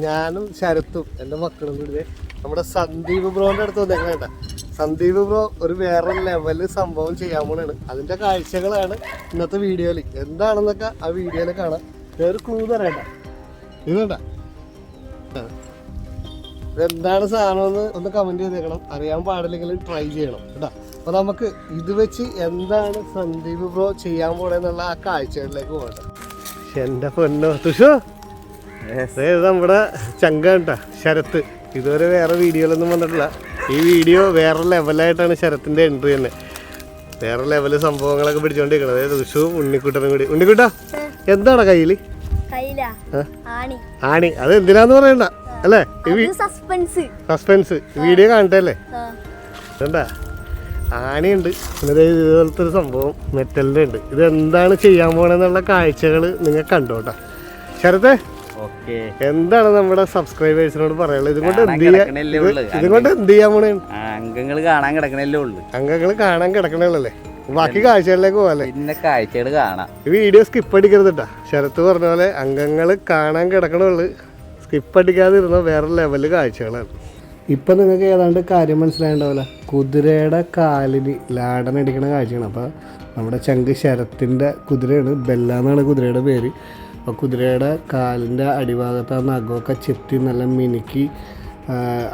ഞാനും ശരത്തും എന്റെ മക്കളും കൂടി നമ്മുടെ സന്ദീപ് ബ്രോന്റെ അടുത്ത് വന്നേക്കണ കേട്ടാ. സന്ദീപ് ബ്രോ ഒരു വേറെ ലെവൽ സംഭവം ചെയ്യാൻ പോണാണ്. അതിന്റെ കാഴ്ചകളാണ് ഇന്നത്തെ വീഡിയോയിൽ. എന്താണെന്നൊക്കെ ആ വീഡിയോയിൽ കാണാം. വേറെ ക്ലൂ തരേണ്ട ഇതുണ്ട ഇതെന്താണ് സാധനമെന്ന് ഒന്ന് കമന്റ് ചെയ്തേക്കണം. അറിയാൻ പാടില്ലെങ്കിലും ട്രൈ ചെയ്യണം കേട്ടോ. അപ്പൊ നമുക്ക് ഇത് വെച്ച് എന്താണ് സന്ദീപ് ബ്രോ ചെയ്യാൻ പോണെന്നുള്ള ആ കാഴ്ചകളിലേക്ക് പോകട്ടെ. എന്റെ പൊന്നോ തുഷു. ഇത് നമ്മുടെ ചങ്കാട്ടാ ശരത്ത്. ഇതുവരെ വേറെ വീഡിയോയിലൊന്നും വന്നിട്ടില്ല. ഈ വീഡിയോ വേറെ ലെവലായിട്ടാണ് ശരത്തിന്റെ എൻട്രി തന്നെ. വേറെ ലെവൽ സംഭവങ്ങളൊക്കെ പിടിച്ചോണ്ടിരിക്കണം അതായത് തുഷു ഉണ്ണിക്കുട്ടനും കൂടി. ഉണ്ണിക്കുട്ട എന്താണ് കയ്യിൽ? കയ്യിലാ. ആണി. ആണി. അത് എന്തിനാന്ന് പറയണ്ട. അല്ലേ? സസ്പെൻസ് സസ്പെൻസ് വീഡിയോ കാണട്ടെ അല്ലേ എന്താ ആനയുണ്ട് പിന്നെ ഇതുപോലത്തെ ഒരു സംഭവം മെറ്റലിന്റെ ഉണ്ട്. ഇത് എന്താണ് ചെയ്യാൻ പോണെന്നുള്ള കാഴ്ചകൾ നിങ്ങൾ കണ്ടോട്ടാ. ശരത്തെ എന്താണ് നമ്മുടെ സബ്സ്ക്രൈബേഴ്സിനോട് പറയാനുള്ളത്? ഇതുകൊണ്ട് എന്ത് ഉള്ളു. ഇതുകൊണ്ട് എന്ത് ചെയ്യാൻ പോണേ? അംഗങ്ങൾ കാണാൻ കിടക്കണല്ലേ ഉള്ളു. അംഗങ്ങൾ കാണാൻ കിടക്കണല്ലേ ബാക്കി കാഴ്ചകളിലേക്ക് പോകാല്ലേ പിന്നെ കാഴ്ചകൾ കാണാം. ഈ വീഡിയോ സ്കിപ്പ് അടിക്കരുത് കേട്ടാ ശരത്ത് പറഞ്ഞ പോലെ അംഗങ്ങൾ കാണാൻ കിടക്കണുള്ളു സ്കിപ്പ് അടിക്കാതിരുന്ന വേറെ ലെവൽ കാഴ്ചകളാണ്. ഇപ്പം നിങ്ങൾക്ക് ഏതാണ്ട് കാര്യം മനസ്സിലായിട്ടുണ്ടാവില്ല കുതിരയുടെ കാലിന് ലാടൻ അടിക്കണ കാഴ്ചയാണ്. അപ്പോൾ നമ്മുടെ ചങ്ക് ശരത്തിന്റെ കുതിരയാണ്. ബെല്ല എന്നാണ് കുതിരയുടെ പേര്. അപ്പോൾ കുതിരയുടെ കാലിന്റെ അടിഭാഗത്ത് ആ നഖമൊക്കെ ചെത്തി നല്ല മിനുക്കി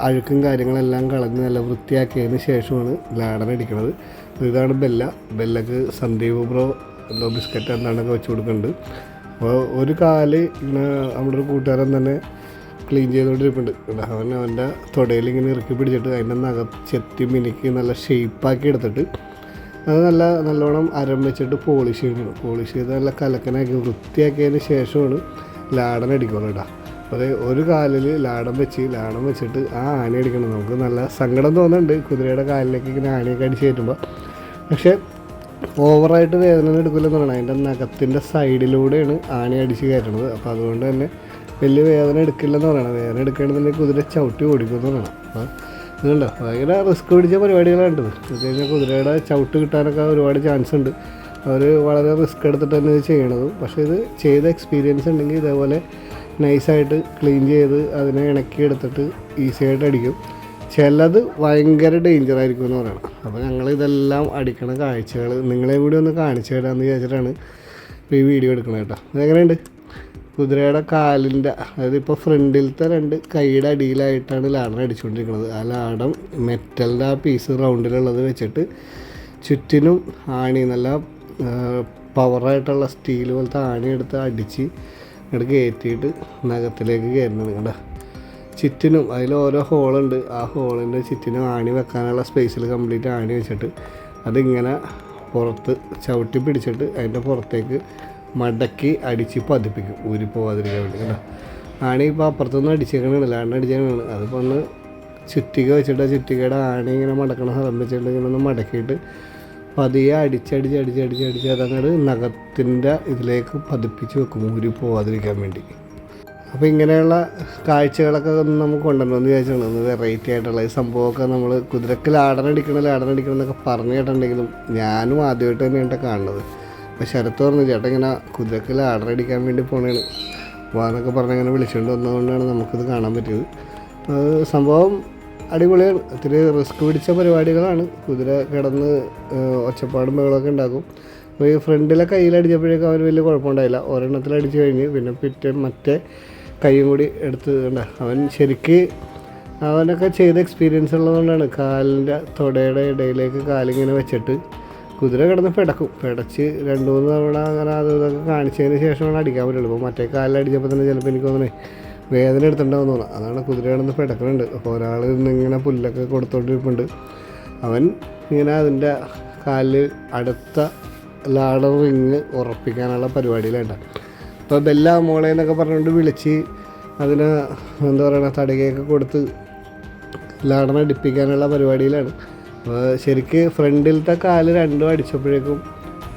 അഴുക്കും കാര്യങ്ങളെല്ലാം കളഞ്ഞ് നല്ല വൃത്തിയാക്കിയതിന് ശേഷമാണ് ലാടൻ അടിക്കുന്നത് ഇതാണ് ബെല്ല. ബെല്ലക്ക് സന്ദീപ് ബ്രോ എന്തോ ബിസ്ക്കറ്റ് എന്താണൊക്കെ വെച്ച് കൊടുക്കുന്നുണ്ട്. അപ്പോൾ ഒരു കാൽ ഇങ്ങനെ നമ്മുടെ ഒരു കൂട്ടുകാരൻ തന്നെ ക്ലീൻ ചെയ്തുകൊണ്ടിരിപ്പുണ്ട് ഇവിടെ അവൻ അവന്റെ തുടയിൽ ഇങ്ങനെ ഇറക്കി പിടിച്ചിട്ട് അതിന്റെ നഖം ചെത്തി മിനുക്കി നല്ല ഷേപ്പാക്കി എടുത്തിട്ട് അത് നല്ല നല്ലോണം അരം വെച്ചിട്ട് പോളിഷ് ചെയ്യണം പോളിഷ് ചെയ്ത് നല്ല കലക്കനാക്കി വൃത്തിയാക്കിയതിന് ശേഷമാണ് ലാടൻ അടിക്കണം കേട്ടോ. അപ്പോൾ ഒരു കാലിൽ ലാടം വെച്ച് ലാടം വെച്ചിട്ട് ആ ആണി അടിക്കണം. നമുക്ക് നല്ല സങ്കടം തോന്നുന്നുണ്ട്. കുതിരയുടെ കാലിലേക്ക് ഇങ്ങനെ ആണിയൊക്കെ അടിച്ച് കയറ്റുമ്പോൾ പക്ഷേ ഓവറായിട്ട് വേദന എടുക്കില്ലെന്ന് പറയണം അതിന്റെ നഖത്തിന്റെ സൈഡിലൂടെയാണ് ആണി അടിച്ച് കയറ്റണത്. അപ്പോൾ അതുകൊണ്ട് തന്നെ വലിയ വേദന എടുക്കില്ലെന്ന് പറയണം. വേദന എടുക്കണമെന്നുണ്ടെങ്കിൽ കുതിര ചവിട്ടി ഓടിക്കുമെന്ന് പറയണം. അപ്പോൾ ഇതുണ്ടോ? ഭയങ്കര റിസ്ക് പിടിച്ച പരിപാടികളാണ് ഇത് കഴിഞ്ഞാൽ കുതിരയുടെ ചവിട്ട് കിട്ടാനൊക്കെ ഒരുപാട് ചാൻസ് ഉണ്ട്. അവർ വളരെ റിസ്ക് എടുത്തിട്ട് തന്നെ ഇത് ചെയ്യണത്. പക്ഷേ ഇത് ചെയ്ത എക്സ്പീരിയൻസ് ഉണ്ടെങ്കിൽ ഇതേപോലെ നൈസായിട്ട് ക്ലീൻ ചെയ്ത് അതിനെ ഇണക്കി എടുത്തിട്ട് ഈസി ആയിട്ട് അടിക്കും. ചിലത് ഭയങ്കര ഡേഞ്ചർ ആയിരിക്കും എന്ന് പറയണം. അപ്പോൾ ഞങ്ങൾ ഇതെല്ലാം അടിക്കണ കാഴ്ചകൾ നിങ്ങളെ കൂടി ഒന്ന് കാണിച്ചു തരാമെന്ന് വിചാരിച്ചിട്ടാണ് ഇപ്പോൾ ഈ വീഡിയോ എടുക്കണത് കേട്ടോ. അതെങ്ങനെയുണ്ട് കുതിരയുടെ കാലിന്റെ അതായത് ഇപ്പോൾ ഫ്രണ്ടിലത്തെ രണ്ട് കൈയുടെ അടിയിലായിട്ടാണ് ലാടം അടിച്ചുകൊണ്ടിരിക്കുന്നത് ആ ലാടം മെറ്റലിന്റെ ആ പീസ് റൗണ്ടിലുള്ളത് വെച്ചിട്ട് ചുറ്റിനും ആണി നല്ല പവറായിട്ടുള്ള സ്റ്റീൽ പോലത്തെ ആണി എടുത്ത് അടിച്ച് ഇങ്ങോട്ട് കയറ്റിയിട്ട് നഖത്തിലേക്ക് കയറുന്നത് കണ്ട? ചുറ്റിനും അതിൽ ഓരോ ഹോളുണ്ട് ആ ഹോളിന്റെ ചുറ്റിനും ആണി വെക്കാനുള്ള സ്പേസിൽ കംപ്ലീറ്റ് ആണി വെച്ചിട്ട് അതിങ്ങനെ പുറത്ത് ചവിട്ടി പിടിച്ചിട്ട് അതിന്റെ പുറത്തേക്ക് മടക്കി അടിച്ച് പതിപ്പിക്കും. ഊരി പോവാതിരിക്കാൻ വേണ്ടി കേട്ടോ. ആണി ഇപ്പോൾ അപ്പുറത്തുനിന്ന് അടിച്ചേക്കണാണ് ലാണ്ട് അടിച്ചേക്കണാണ് അതിപ്പോൾ ഒന്ന് ചുറ്റിക വെച്ചിട്ട് ചുറ്റികയുടെ ആണി ഇങ്ങനെ മടക്കണ സ്ഥലം ഇങ്ങനെ ഒന്ന് മടക്കിയിട്ട് പതിയെ അടിച്ചടിച്ച് അടിച്ചടിച്ച് അടിച്ച് അതങ്ങോട്ട് നഖത്തിന്റെ ഇതിലേക്ക് പതിപ്പിച്ച് വെക്കും ഊരി പോവാതിരിക്കാൻ വേണ്ടി. അപ്പോൾ ഇങ്ങനെയുള്ള കാഴ്ചകളൊക്കെ ഒന്ന് നമുക്ക് കൊണ്ടുവരണമെന്ന് വിചാരിച്ചാണ്. ഒന്ന് വെറൈറ്റി ആയിട്ടുള്ള ഈ സംഭവമൊക്കെ നമ്മൾ കുതിരക്ക് ലാടനടിക്കണം ലാടനടിക്കണം എന്നൊക്കെ പറഞ്ഞു കേട്ടിട്ടുണ്ടെങ്കിലും ഞാനും ആദ്യമായിട്ട് തന്നെയാണ് കാണുന്നത്. അപ്പോൾ ശരത്ത് പറഞ്ഞു ചേട്ടൻ ഇങ്ങനെ കുതിരക്കിൽ ആർഡർ അടിക്കാൻ വേണ്ടി പോണേണ്. വാന്നൊക്കെ പറഞ്ഞ് അങ്ങനെ വിളിച്ചുകൊണ്ട് വന്നതുകൊണ്ടാണ് നമുക്കിത് കാണാൻ പറ്റിയത്. സംഭവം അടിപൊളിയാണ്. ഒത്തിരി റിസ്ക് പിടിച്ച പരിപാടികളാണ്. കുതിര കിടന്ന് ഒച്ചപ്പാടും ബഹളമൊക്കെ ഉണ്ടാക്കും. അപ്പോൾ ഈ ഫ്രണ്ടിലെ കയ്യിലടിച്ചപ്പോഴേക്കും അവന് വലിയ കുഴപ്പമുണ്ടായില്ല. ഒരെണ്ണത്തിൽ അടിച്ച് കഴിഞ്ഞ് പിന്നെ പിറ്റേ മറ്റേ കൈയും കൂടി എടുത്ത് കണ്ട. അവൻ ശരിക്ക് അവനൊക്കെ ചെയ്ത എക്സ്പീരിയൻസ് ഉള്ളതുകൊണ്ടാണ് കാലിന്റെ തുടയുടെ ഇടയിലേക്ക് കാലിങ്ങനെ വെച്ചിട്ട് കുതിര കിടന്ന് പിടക്കും. പിടച്ച് രണ്ട് മൂന്ന് തവണ അങ്ങനെ അത് ഇതൊക്കെ കാണിച്ചതിന് ശേഷമാണ് അടിക്കാൻ പറ്റുള്ളൂ. ഇപ്പോൾ മറ്റേ കാലിൽ അടിച്ചപ്പോൾ തന്നെ ചിലപ്പോൾ എനിക്ക് തോന്നണേ വേദന എടുത്തിട്ടുണ്ടാവും തോന്നുന്നു. അതാണ് കുതിര കിടന്ന് പിടക്കുന്നുണ്ട് അപ്പോൾ ഒരാൾ ഇന്നിങ്ങനെ പുല്ലൊക്കെ കൊടുത്തോണ്ടിരിപ്പുണ്ട്. അവൻ ഇങ്ങനെ അതിന്റെ കാലിൽ അടുത്ത ലാഡർ റിങ് ഉറപ്പിക്കാനുള്ള പരിപാടിയിലുണ്ട് അപ്പോൾ ബെല്ല മോളെ എന്നൊക്കെ പറഞ്ഞുകൊണ്ട് വിളിച്ച് അതിന് എന്താ പറയുക തടികയൊക്കെ കൊടുത്ത് ലാഡറിനെ അടുപ്പിക്കാനുള്ള പരിപാടിയിലാണ്. ശരിക്ക് ഫ്രണ്ടിലത്തെ കാൽ രണ്ടും അടിച്ചപ്പോഴേക്കും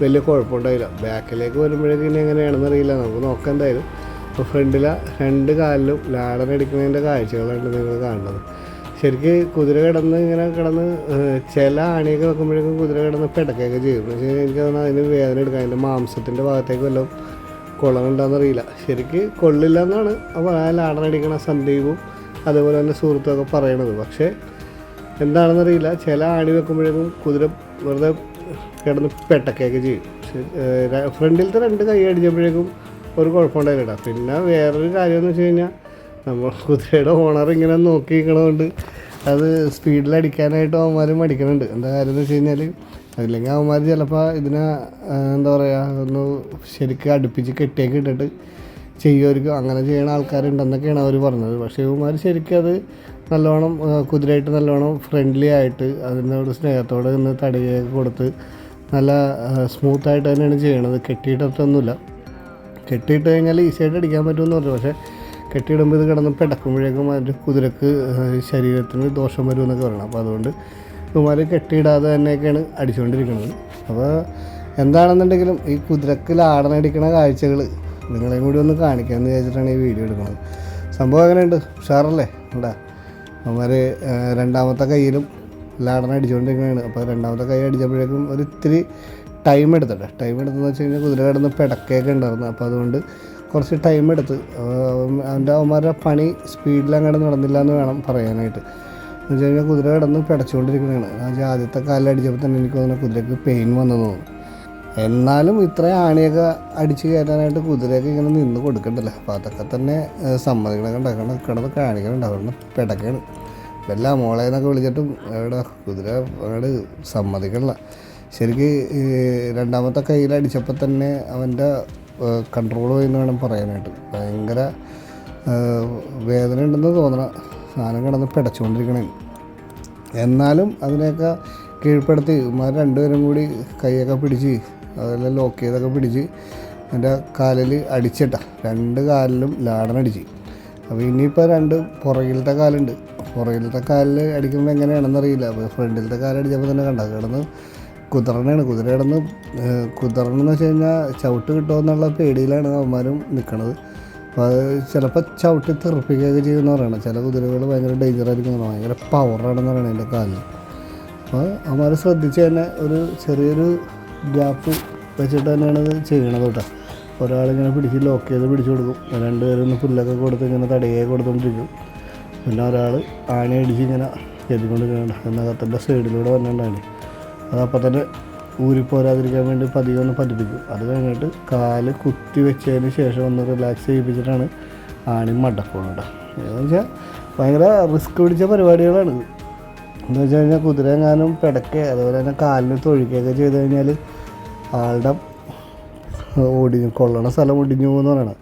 വലിയ കുഴപ്പമുണ്ടായില്ല. ബാക്കിലേക്ക് വരുമ്പോഴേക്കും എങ്ങനെയാണെന്ന് അറിയില്ല. നമുക്ക് നോക്കാം എന്തായാലും. അപ്പോൾ ഫ്രണ്ടിലെ രണ്ട് കാലിലും ലാഡർ അടിക്കുന്നതിന്റെ കാഴ്ചകളാണ് നിങ്ങൾ കാണുന്നത്. ശരിക്ക് കുതിര കിടന്ന് ഇങ്ങനെ കിടന്ന് ചില ആണിയൊക്കെ വെക്കുമ്പോഴേക്കും കുതിര കിടന്ന് പിടക്കുകയൊക്കെ ചെയ്യും. പക്ഷേ എനിക്ക് തോന്നുന്നു അതിന് വേദന എടുക്കാം. അതിന്റെ മാംസത്തിന്റെ ഭാഗത്തേക്ക് വല്ലതും കൊള്ളണുണ്ടെന്നറിയില്ല ശരിക്ക് കൊള്ളില്ല എന്നാണ് അപ്പോൾ ആ ലാടനടിക്കണ സന്ദീപും അതുപോലെ തന്നെ സുഹൃത്തുമൊക്കെ പറയണത്. പക്ഷേ എന്താണെന്നറിയില്ല. ചില ആണി വെക്കുമ്പോഴേക്കും കുതിര വെറുതെ കിടന്ന് പെട്ടക്കൊക്കെ ചെയ്യും. ഫ്രണ്ടിലത്തെ രണ്ട് കൈ അടിച്ചപ്പോഴേക്കും ഒരു കുഴപ്പമുണ്ടായില്ല പിന്നെ വേറൊരു കാര്യം എന്ന് വെച്ച് കഴിഞ്ഞാൽ നമ്മൾ കുതിരയുടെ ഓണർ ഇങ്ങനെ നോക്കി നിൽക്കണതുകൊണ്ട് അത് സ്പീഡിൽ അടിക്കാനായിട്ട് അവന്മാർ മടിക്കുന്നുണ്ട് എന്താ കാര്യം എന്ന് വെച്ച് കഴിഞ്ഞാൽ അതില്ലെങ്കിൽ അവന്മാർ ചിലപ്പോൾ ഇതിനെ എന്താ പറയുക ഒന്ന് ശരിക്കും അടുപ്പിച്ച് കെട്ടിയൊക്കെ ഇട്ടിട്ട് ചെയ്യുമായിരിക്കും അങ്ങനെ ചെയ്യുന്ന ആൾക്കാരുണ്ടെന്നൊക്കെയാണ് അവർ പറഞ്ഞത്. പക്ഷേ ഇവന്മാർ ശരിക്കും അത് നല്ലോണം കുതിരയായിട്ട് നല്ലോണം ഫ്രണ്ട്ലി ആയിട്ട് അതിനോട് സ്നേഹത്തോടെ നിന്ന് തടിയൊക്കെ കൊടുത്ത് നല്ല സ്മൂത്തായിട്ട് തന്നെയാണ് ചെയ്യണത്. കെട്ടിയിട്ടൊന്നുമില്ല കെട്ടിയിട്ട് കഴിഞ്ഞാൽ ഈസിയായിട്ട് അടിക്കാൻ പറ്റുമെന്ന് പറഞ്ഞു. പക്ഷേ കെട്ടിയിടുമ്പോൾ ഇത് കിടന്ന് പിടക്കുമ്പോഴേക്കും അതിന്റെ കുതിരക്ക് ശരീരത്തിന് ദോഷം വരുമെന്നൊക്കെ പറയണം. അപ്പോൾ അതുകൊണ്ട് ഇവന്മാർ കെട്ടിയിടാതെ തന്നെയൊക്കെയാണ് അടിച്ചുകൊണ്ടിരിക്കുന്നത്. അപ്പോൾ എന്താണെന്നുണ്ടെങ്കിലും ഈ കുതിരക്ക് ലാടനടിക്കണ കാഴ്ചകൾ നിങ്ങളെയും കൂടി ഒന്ന് കാണിക്കാമെന്ന് വിചാരിച്ചിട്ടാണ് ഈ വീഡിയോ എടുക്കുന്നത്. സംഭവം എങ്ങനെയുണ്ട്? ഉഷാറല്ലേ? ഉണ്ടാ? അവന്മാർ രണ്ടാമത്തെ കയ്യിലും ലാടന അടിച്ചുകൊണ്ടിരിക്കുകയാണ്. അപ്പോൾ രണ്ടാമത്തെ കൈ അടിച്ചപ്പോഴേക്കും ഒരു ഇത്തിരി ടൈം എടുത്തിട്ട് ടൈം എടുത്തെന്ന് വെച്ച് കഴിഞ്ഞാൽ കുതിര കിടന്ന് പിടക്കൊക്കെ ഉണ്ടായിരുന്നു. അപ്പോൾ അതുകൊണ്ട് കുറച്ച് ടൈം എടുത്ത് അവൻ- അവന്റെ അവന്മാരുടെ പണി സ്പീഡിൽ അങ്ങോട്ട് നടന്നില്ല എന്ന് വേണം പറയാനായിട്ട്. എന്ന് വെച്ച് കഴിഞ്ഞാൽ കുതിര കിടന്ന് പിടച്ചുകൊണ്ടിരിക്കുകയാണ്. എന്നുവെച്ചാൽ ആദ്യത്തെ അടിച്ചപ്പോൾ തന്നെ എനിക്ക് തോന്നുന്നു കുതിരക്ക് പെയിൻ വന്നു തോന്നുന്നു. എന്നാലും ഇത്രയും ആണിയൊക്കെ അടിച്ച് കയറ്റാനായിട്ട് കുതിരയൊക്കെ ഇങ്ങനെ നിന്ന് കൊടുക്കണ്ടല്ലോ? അപ്പോൾ അതൊക്കെ തന്നെ സമ്മതികളൊക്കെ ഉണ്ടാക്കണം കിടന്ന് കാണിക്കണുണ്ട്. അവിടെ പിടക്കാണ്. വല്ല മോളെ എന്നൊക്കെ വിളിച്ചിട്ടും എവിടെ കുതിര അവിടെ സമ്മതിക്കണില്ല. ശരിക്ക് രണ്ടാമത്തെ കയ്യിൽ അടിച്ചപ്പോൾ തന്നെ അവന്റെ കൺട്രോൾ പോയെന്ന് വേണം പറയാനായിട്ട്. ഭയങ്കര വേദന ഉണ്ടെന്ന് തോന്നണം സാധനം കിടന്ന് പിടച്ചുകൊണ്ടിരിക്കണേ എന്നാലും അതിനെയൊക്കെ കീഴ്പ്പെടുത്തി ഇവന്മാർ രണ്ടുപേരും കൂടി കൈയൊക്കെ പിടിച്ച് അതെല്ലാം ലോക്ക് ചെയ്തൊക്കെ പിടിച്ച് എന്റെ കാലിൽ അടിച്ചിട്ട. രണ്ട് കാലിലും ലാടനടിച്ച് അപ്പോൾ ഇനിയിപ്പോൾ രണ്ട് പുറകിലത്തെ കാലുണ്ട്. പുറകിലത്തെ കാലിൽ അടിക്കുമ്പോൾ എങ്ങനെയാണെന്നറിയില്ല അപ്പോൾ ഫ്രണ്ടിലത്തെ കാലടിച്ചപ്പോൾ തന്നെ കണ്ട. കിടന്ന് കുതിരണയാണ് കുതിര കിടന്ന് കുതിരണമെന്ന് വെച്ച് കഴിഞ്ഞാൽ ചവിട്ട് കിട്ടുമോ എന്നുള്ള പേടിയിലാണ് അവന്മാരും നിൽക്കുന്നത്. അപ്പോൾ അത് ചിലപ്പോൾ ചവിട്ടി തെറിപ്പിക്കുകയൊക്കെ ചെയ്യുമെന്ന് പറയണം. ചില കുതിരകൾ ഭയങ്കര ഡേഞ്ചർ ആയിരിക്കും എന്ന്. ഭയങ്കര പവറാണെന്ന് പറയണം എന്റെ കാലിൽ അപ്പോൾ അവന്മാർ ശ്രദ്ധിച്ച് തന്നെ ഒരു ചെറിയൊരു ഗ്യാപ്പ് വെച്ചിട്ട് തന്നെയാണ് ഇത് ചെയ്യണത് കേട്ടോ. ഒരാളിങ്ങനെ പിടിച്ച് ലോക്ക് ചെയ്ത് പിടിച്ചു കൊടുക്കും. രണ്ട് ഒന്ന് പുല്ലൊക്കെ കൊടുത്ത് ഇങ്ങനെ തടയെ കൊടുത്തോണ്ടിരിക്കും. പിന്നെ ഒരാൾ ആന അടിച്ച് ഇങ്ങനെ ചെയ്തുകൊണ്ടിരിക്കുന്നുണ്ട് എന്നകത്തിന്റെ സൈഡിലൂടെ വന്നിട്ടുണ്ടാണ് അതപ്പോൾ തന്നെ ഊരിപ്പോരാതിരിക്കാൻ വേണ്ടി പതിയെ ഒന്ന് പതിപ്പിക്കും അത് കഴിഞ്ഞിട്ട് കാൽ കുത്തി വെച്ചതിന് ശേഷം ഒന്ന് റിലാക്സ് ചെയ്യിപ്പിച്ചിട്ടാണ് ആണി മടക്കുന്നത് എന്ന് വെച്ചാൽ ഭയങ്കര റിസ്ക് പിടിച്ച പരിപാടികളാണ് എന്ന് വെച്ച് കഴിഞ്ഞാൽ കുതിര എങ്ങാനും പിടക്കെ അതുപോലെ തന്നെ കാലിന് തൊഴിക്കുകയൊക്കെ ചെയ്ത് കഴിഞ്ഞാൽ ആളുടെ ഓടി കൊള്ളണ സ്ഥലം ഒടിഞ്ഞു പോകുന്ന പറയണം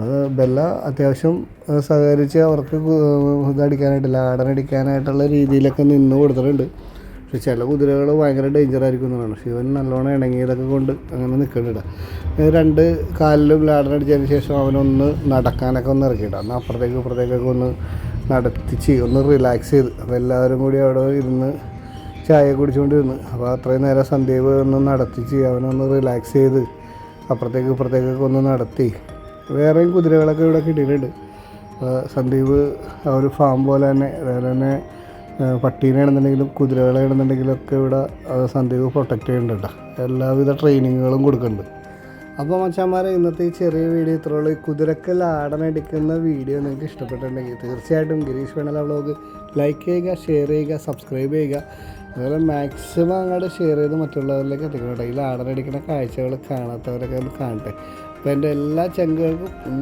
അത് ബെല്ല അത്യാവശ്യം സഹകരിച്ച് അവർക്ക് ഇതടിക്കാനായിട്ട് ലാടനടിക്കാനായിട്ടുള്ള രീതിയിലൊക്കെ നിന്ന് കൊടുത്തിട്ടുണ്ട്. പക്ഷെ ചില കുതിരകൾ ഭയങ്കര ഡേഞ്ചർ ആയിരിക്കും എന്ന് പറയുന്നത് ശിവൻ നല്ലോണം ഇണങ്ങിയതൊക്കെ കൊണ്ട് അങ്ങനെ നിൽക്കുന്നുണ്ട് രണ്ട് കാലിലും ലാടനടിച്ചതിന് ശേഷം അവനൊന്ന് നടക്കാനൊക്കെ ഒന്ന് ഇറക്കിയിട്ടുണ്ട് അന്ന് അപ്പുറത്തേക്ക് ഇപ്പുറത്തേക്കൊക്കെ ഒന്ന് നടത്തിച്ച് ഒന്ന് റിലാക്സ് ചെയ്ത്. അപ്പോൾ എല്ലാവരും കൂടി അവിടെ ഇരുന്ന് ചായ കുടിച്ചുകൊണ്ടിരുന്നു അപ്പോൾ അത്രയും നേരം സന്ദീപ് ഒന്ന് നടത്തിച്ച് അവനൊന്ന് റിലാക്സ് ചെയ്ത് അപ്പുറത്തേക്ക് ഇപ്പുറത്തേക്കൊക്കെ ഒന്ന് നടത്തി. വേറെയും കുതിരകളൊക്കെ ഇവിടെ കിട്ടിയിട്ടുണ്ട്. സന്ദീപ് ആ ഒരു ഫാം പോലെ തന്നെ അതുപോലെ തന്നെ പട്ടീനെ ആണെന്നുണ്ടെങ്കിലും കുതിരകളെ ആണെന്നുണ്ടെങ്കിലും ഒക്കെ ഇവിടെ സന്ദീപ് പ്രൊട്ടക്റ്റ് ചെയ്യുന്നുണ്ട് എല്ലാവിധ ട്രെയിനിങ്ങുകളും കൊടുക്കുന്നുണ്ട്. അപ്പോൾ മച്ചാന്മാരെ ഇന്നത്തെ ഈ ചെറിയ വീഡിയോ ഇത്രയുള്ളൂ ഈ കുതിരക്കൽ ആടനടിക്കുന്ന വീഡിയോ നിങ്ങൾക്ക് ഇഷ്ടപ്പെട്ടിട്ടുണ്ടെങ്കിൽ തീർച്ചയായിട്ടും ഗിരീഷ് വേണല വ്ളോഗ് ലൈക്ക് ചെയ്യുക ഷെയർ ചെയ്യുക സബ്സ്ക്രൈബ് ചെയ്യുക അതുപോലെ മാക്സിമം അങ്ങോട്ട് ഷെയർ ചെയ്ത് മറ്റുള്ളവരിലേക്ക് എത്തിക്കണം കേട്ടോ ഈ ആടനടിക്കുന്ന കാഴ്ചകൾ കാണാത്തവരൊക്കെ ഒന്ന് കാണട്ടെ അപ്പോൾ എന്റെ എല്ലാ ചങ്കുകൾക്കും.